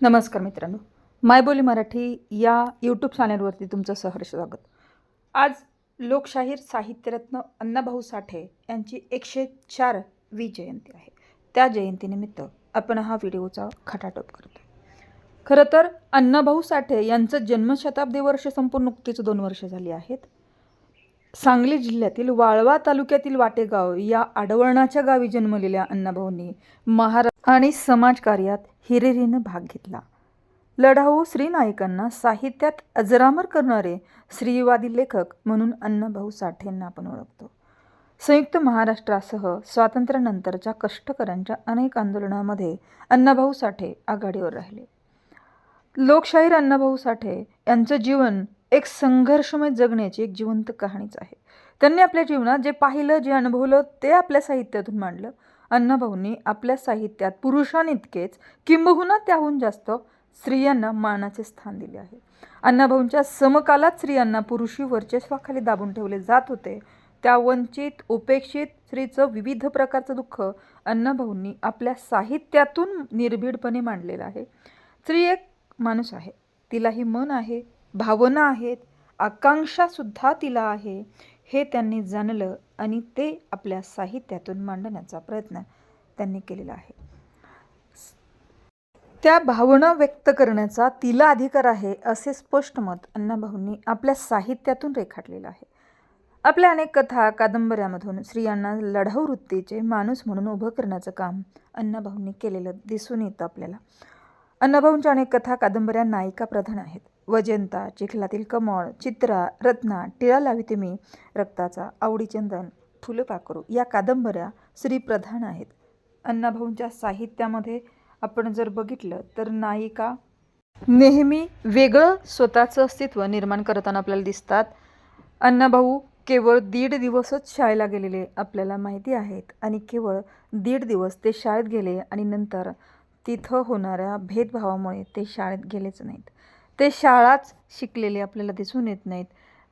नमस्कार मित्रांनो. मायबोली मराठी या यूट्यूब चॅनलवरती तुमचं सहर्ष स्वागत. आज लोकशाहीर साहित्यरत्न अण्णाभाऊ साठे यांची एकशे चार वी जयंती आहे. त्या जयंतीनिमित्त आपण हा व्हिडिओचा खटाटोप करतो खरं तर अण्णाभाऊ साठे यांचं जन्मशताब्दी वर्ष संपूर्ण नुकतीच दोन वर्ष झाली आहेत. सांगली जिल्ह्यातील वाळवा तालुक्यातील वाटेगाव या आडवळणाच्या गावी जन्मलेल्या अण्णाभाऊंनी महाराष्ट्र आणि समाजकार्यात हिरिरीनं भाग घेतला. लढाऊ श्रीनायकांना साहित्यात अजरामर करणारे स्त्रीवादी लेखक म्हणून अण्णाभाऊ साठेंना आपण ओळखतो. संयुक्त महाराष्ट्रासह स्वातंत्र्यानंतरच्या कष्टकऱ्यांच्या अनेक आंदोलनामध्ये अण्णाभाऊ साठे आघाडीवर राहिले. लोकशाहीर अण्णाभाऊ साठे यांचं जीवन एक संघर्षमय जगण्याची एक जिवंत कहाणीच आहे. त्यांनी आपल्या जीवनात जे पाहिलं जे अनुभवलं ते आपल्या साहित्यातून मांडलं. अण्णाभाऊंनी आपल्या साहित्यात पुरुषांइतकेच किंबहुना त्याहून जास्त स्त्रियांना मानाचे स्थान दिले आहे. अण्णाभाऊंच्या समकालात स्त्रियांना पुरुषी वर्चस्वाखाली दाबून ठेवले जात होते. त्या वंचित उपेक्षित स्त्रीचं विविध प्रकारचं दुःख अण्णाभाऊंनी आपल्या साहित्यातून निर्भीडपणे मांडलेलं आहे. स्त्री एक माणूस आहे. तिलाही मन आहे. भावना आहेत आकांक्षासुद्धा तिला आहे हे त्यांनी जाणलं आणि ते आपल्या साहित्यातून मांडण्याचा प्रयत्न त्यांनी केलेला आहे. त्या भावना व्यक्त करण्याचा तिला अधिकार आहे असे स्पष्ट मत अण्णाभाऊंनी आपल्या साहित्यातून रेखाटलेलं आहे. आपल्या अनेक कथा कादंबऱ्यामधून स्त्रियांना लढाऊ वृत्तीचे माणूस म्हणून उभं करण्याचं काम अण्णाभाऊंनी केलेलं दिसून येतं आपल्याला. अण्णाभाऊंच्या अनेक कथा कादंबऱ्या नायिका प्रधान आहेत. वजंता चिखलातील कमळ चित्रा रत्ना टिळा लावी मी रक्ताचा आवडीचंदन फुलपाखरू या कादंबऱ्या श्रीप्रधान आहेत. अण्णाभाऊंच्या साहित्यामध्ये आपण जर बघितलं तर नायिका नेहमी वेगळं स्वतःचं अस्तित्व निर्माण करताना आपल्याला दिसतात. अण्णाभाऊ केवळ दीड दिवसच शाळेला गेलेले आपल्याला माहिती आहेत आणि केवळ दीड दिवस ते शाळेत गेले आणि नंतर तिथं होणाऱ्या भेदभावामुळे ते शाळेत गेलेच नाहीत. ते शाळाच शिकलेले आपल्याला दिसून येत नाहीत.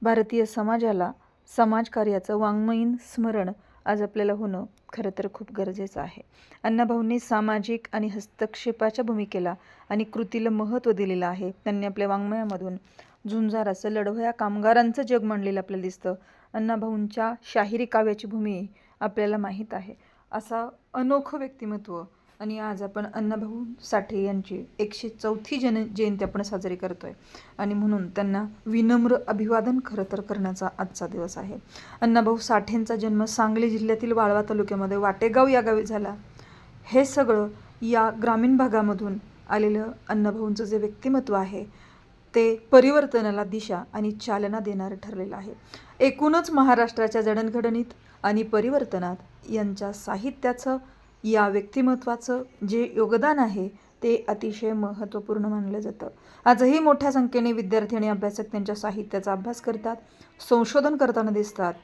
भारतीय समाजाला समाजकार्याचं वाङ्मयीन स्मरण आज आपल्याला होणं खरं तर खूप गरजेचं आहे. अण्णाभाऊंनी सामाजिक आणि हस्तक्षेपाच्या भूमिकेला आणि कृतीला महत्त्व दिलेलं आहे. त्यांनी आपल्या वाङ्मयामधून झुंजार असं लढवया कामगारांचं जग मांडलेलं आपल्याला दिसतं. अण्णाभाऊंच्या शाहिरी काव्याची भूमी आपल्याला माहीत आहे. असा अनोखं व्यक्तिमत्व आणि आज आपण अण्णाभाऊ साठे यांची एकशे चौथी जन जयंती आपण साजरी करतो आहे आणि म्हणून त्यांना विनम्र अभिवादन खरं तर करण्याचा आजचा दिवस आहे. अण्णाभाऊ साठेंचा जन्म सांगली जिल्ह्यातील वाळवा तालुक्यामध्ये वाटेगाव या गावी झाला. हे सगळं या ग्रामीण भागामधून आलेलं अण्णाभाऊंचं जे व्यक्तिमत्व आहे ते परिवर्तनाला दिशा आणि चालना देणारं ठरलेलं आहे. एकूणच महाराष्ट्राच्या जडणघडणीत आणि परिवर्तनात यांच्या साहित्याचं या व्यक्तिमत्वाचं जे योगदान आहे ते अतिशय महत्त्वपूर्ण मानलं जातं. आजही मोठ्या संख्येने विद्यार्थी आणि अभ्यासक त्यांच्या साहित्याचा अभ्यास करतात संशोधन करताना दिसतात.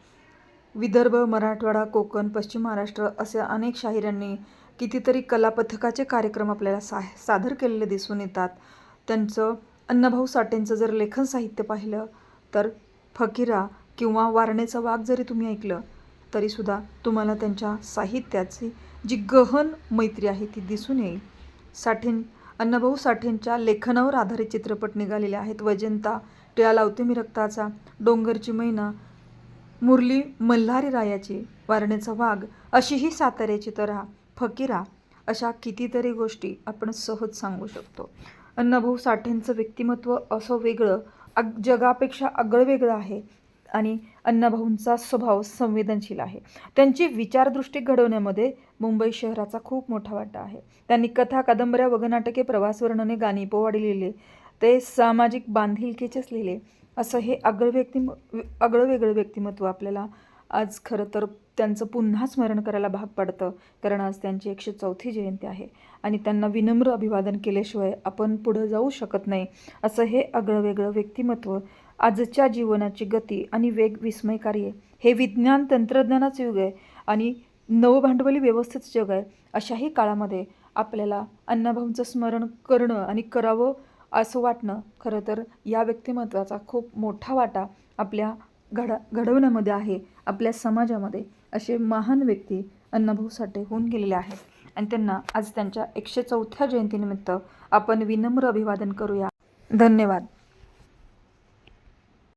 विदर्भ मराठवाडा कोकण पश्चिम महाराष्ट्र असे अनेक शाहिरांनी कितीतरी कलापथकाचे कार्यक्रम आपल्याला सा सादर केलेले दिसून येतात. त्यांचं अण्णाभाऊ साठेंचं जर लेखन साहित्य पाहिलं तर फकीरा किंवा वारणेचा वाघ जरी तुम्ही ऐकलं तरीसुद्धा तुम्हाला त्यांच्या साहित्याची जी गहन मैत्री आहे ती दिसून येईल. साठें अण्णाभाऊ साठेंच्या लेखनावर आधारित चित्रपट निघालेले आहेत. वजंता टिळा लावते मी रक्ताचा डोंगरची मैना मुरली मल्हारी रायाची वारणेचा वाघ अशी ही साताऱ्याची तऱ्हा फकीरा अशा कितीतरी गोष्टी आपण सहज सांगू शकतो. अण्णाभाऊ साठेंचं व्यक्तिमत्व असं वेगळं अग जगापेक्षा आगळं वेगळं आहे. आणि अण्णाभाऊंचा स्वभाव संवेदनशील आहे. त्यांची विचारदृष्टी घडवण्यामध्ये मुंबई शहराचा खूप मोठा वाटा आहे. त्यांनी कथा कादंबऱ्या वगनाटके प्रवासवर्णने गाणी पोवाडी लिहिले ते सामाजिक बांधिलकीचेच लिहिले. असं हे आगळं व्यक्तिम आगळं वेगळं व्यक्तिमत्व आपल्याला आज खरं तर त्यांचं पुन्हा स्मरण करायला भाग पडतं कारण आज त्यांची एकशे चौथी जयंती आहे आणि त्यांना विनम्र अभिवादन केल्याशिवाय आपण पुढं जाऊ शकत नाही असं हे आगळं वेगळं व्यक्तिमत्व आजच्या जीवनाची गती आणि वेग विस्मयकार्य हे विज्ञान तंत्रज्ञानाचं युग आहे आणि नवभांडवली व्यवस्थेचं जग आहे. अशाही काळामध्ये आपल्याला अण्णाभाऊंचं स्मरण करणं आणि करावं असं वाटणं खरं तर या व्यक्तिमत्वाचा खूप मोठा वाटा आपल्या घड घडवण्यामध्ये आहे आपल्या समाजामध्ये. असे महान व्यक्ती अण्णाभाऊ साठे होऊन गेलेले आहेत. आणि त्यांना आज त्यांच्या एकशे चौथ्या जयंतीनिमित्त आपण विनम्र अभिवादन करूया. धन्यवाद.